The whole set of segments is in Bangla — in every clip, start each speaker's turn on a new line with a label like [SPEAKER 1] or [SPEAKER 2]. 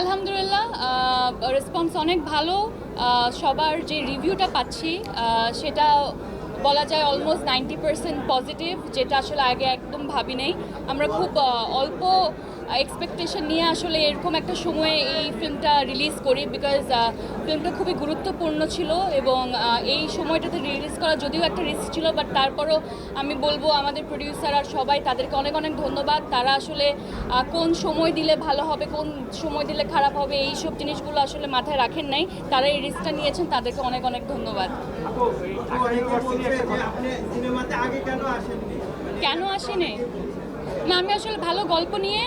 [SPEAKER 1] আলহামদুলিল্লাহ রেসপন্স অনেক ভালো। সবার যে রিভিউটা পাচ্ছি সেটা বলা যায় অলমোস্ট নাইনটি পার্সেন্ট পজিটিভ যেটা আসলে আগে একদম ভাবি নেই আমরা খুব অল্প এক্সপেকটেশন নিয়ে আসলে এরকম একটা সময়ে এই ফিল্মটা রিলিজ করি বিকজ ফিল্মটা খুবই গুরুত্বপূর্ণ ছিল এবং এই সময়টাতে রিলিজ করা যদিও একটা রিস্ক ছিল বাট তারপরও আমি বলব আমাদের প্রডিউসার আর সবাই তাদেরকে অনেক অনেক ধন্যবাদ। তারা আসলে কোন সময় দিলে ভালো হবে কোন সময় দিলে খারাপ হবে এই সব জিনিসগুলো আসলে মাথায় রাখেন নাই। তারা এই রিস্কটা নিয়েছেন তাদেরকে অনেক অনেক ধন্যবাদ।
[SPEAKER 2] কেন
[SPEAKER 1] আসেনি? না, আমি আসলে ভালো গল্প নিয়ে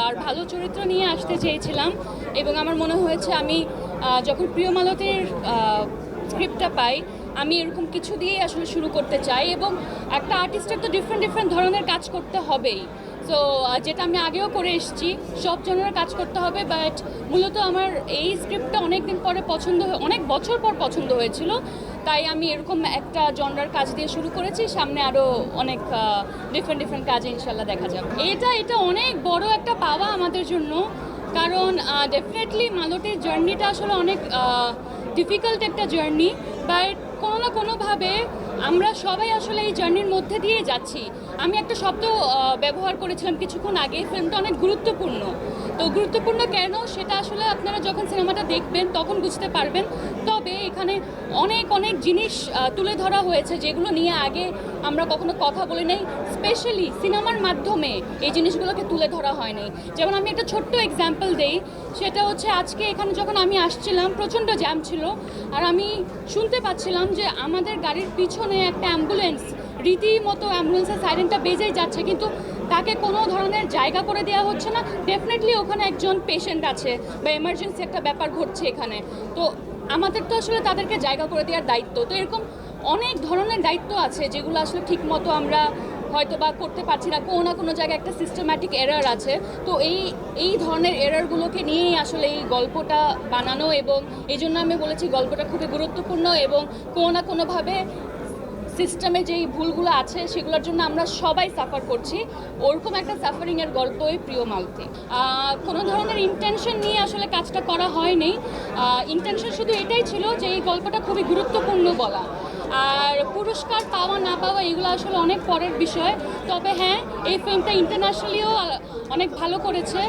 [SPEAKER 1] আর ভালো চরিত্র নিয়ে আসতে চেয়েছিলাম এবং আমার মনে হয়েছে আমি যখন প্রিয় মালতীর স্ক্রিপ্টটা পাই আমি এরকম কিছু দিয়েই আসলে শুরু করতে চাই এবং একটা আর্টিস্টের তো ডিফারেন্ট ডিফারেন্ট ধরনের কাজ করতে হবেই। সো যেটা আমি আগেও করে এসেছি, সব জনের কাজ করতে হবে বাট মূলত আমার এই স্ক্রিপ্টটা অনেক দিন পরে পছন্দ হয়ে, অনেক বছর পর পছন্দ হয়েছিল, তাই আমি এরকম একটা জনরার কাজ দিয়ে শুরু করেছি, সামনে আরও অনেক ডিফারেন্ট ডিফারেন্ট কাজে ইনশাল্লাহ দেখা যাবে। এটা এটা অনেক বড় একটা পাওয়া আমাদের জন্য, কারণ ডেফিনেটলি মালতীর জার্নিটা আসলে অনেক ডিফিকাল্ট একটা জার্নি বাট কোনো না কোনোভাবে আমরা সবাই আসলে এই জার্নির মধ্যে দিয়ে যাচ্ছি। আমি একটা শব্দ ব্যবহার করেছিলাম কিছুক্ষণ আগে। ফিল্মটা অনেক গুরুত্বপূর্ণ। তো গুরুত্বপূর্ণ কেন? সেটা আসলে আপনারা যখন সিনেমাটা দেখবেন, তখন বুঝতে পারবেন। তবে এখানে অনেক অনেক জিনিস তুলে ধরা হয়েছে যেগুলো নিয়ে আগে আমরা কখনো কথা বলি নাই। স্পেশালি সিনেমার মাধ্যমে এই জিনিসগুলোকে তুলে ধরা হয়নি। যেমন আমি একটা ছোট্ট এক্সাম্পল দেই। সেটা হচ্ছে আজকে এখানে যখন আমি আসছিলাম, প্রচণ্ড জ্যাম ছিল। আর আমি শুনতে পাচ্ছিলাম যে আমাদের গাড়ির পিছনে একটা অ্যাম্বুলেন্স রীতিমতো অ্যাম্বুলেন্সের সাইরেনটা বেজেই যাচ্ছে, কিন্তু তাকে কোনো ধরনের জায়গা করে দেওয়া হচ্ছে না। ডেফিনেটলি ওখানে একজন পেশেন্ট আছে বা এমার্জেন্সি একটা ব্যাপার ঘটছে এখানে। তো আমাদের তো আসলে তাদেরকে জায়গা করে দেওয়ার দায়িত্ব। তো এরকম অনেক ধরনের দায়িত্ব আছে যেগুলো আসলে ঠিকমতো আমরা হয়তো বা করতে পারছি না। কোনো না কোনো জায়গায় একটা সিস্টেম্যাটিক এরার আছে। তো এই এই ধরনের এরারগুলোকে নিয়েই আসলে এই গল্পটা বানানো এবং এই জন্য আমি বলেছি গল্পটা খুবই গুরুত্বপূর্ণ এবং কোনো না কোনোভাবে সিস্টেমে যেই ভুলগুলো আছে, সেগুলোর জন্য আমরা সবাই সাফার করছি। ওরকম একটা সাফারিংয়ের গল্পই প্রিয় মালতি। কোনো ধরনের ইন্টেনশন নিয়ে আসলে কাজটা করা হয়নি। ইন্টেনশন শুধু এটাই ছিল যে এই গল্পটা খুবই গুরুত্বপূর্ণ বলা। আর পুরস্কার পাওয়া না পাওয়া এগুলো আসলে অনেক পরের বিষয়। তবে হ্যাঁ এই ফিল্মটা ইন্টারন্যাশনালিও অনেক ভালো করেছে।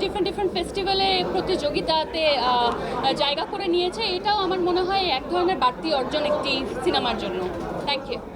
[SPEAKER 1] ডিফারেন্ট ডিফারেন্ট ফেস্টিভ্যালে প্রতিযোগিতাতে জায়গা করে নিয়েছে। এটাও আমার মনে হয় এক ধরনের বাড়তি অর্জন একটি সিনেমার জন্য। Thank you.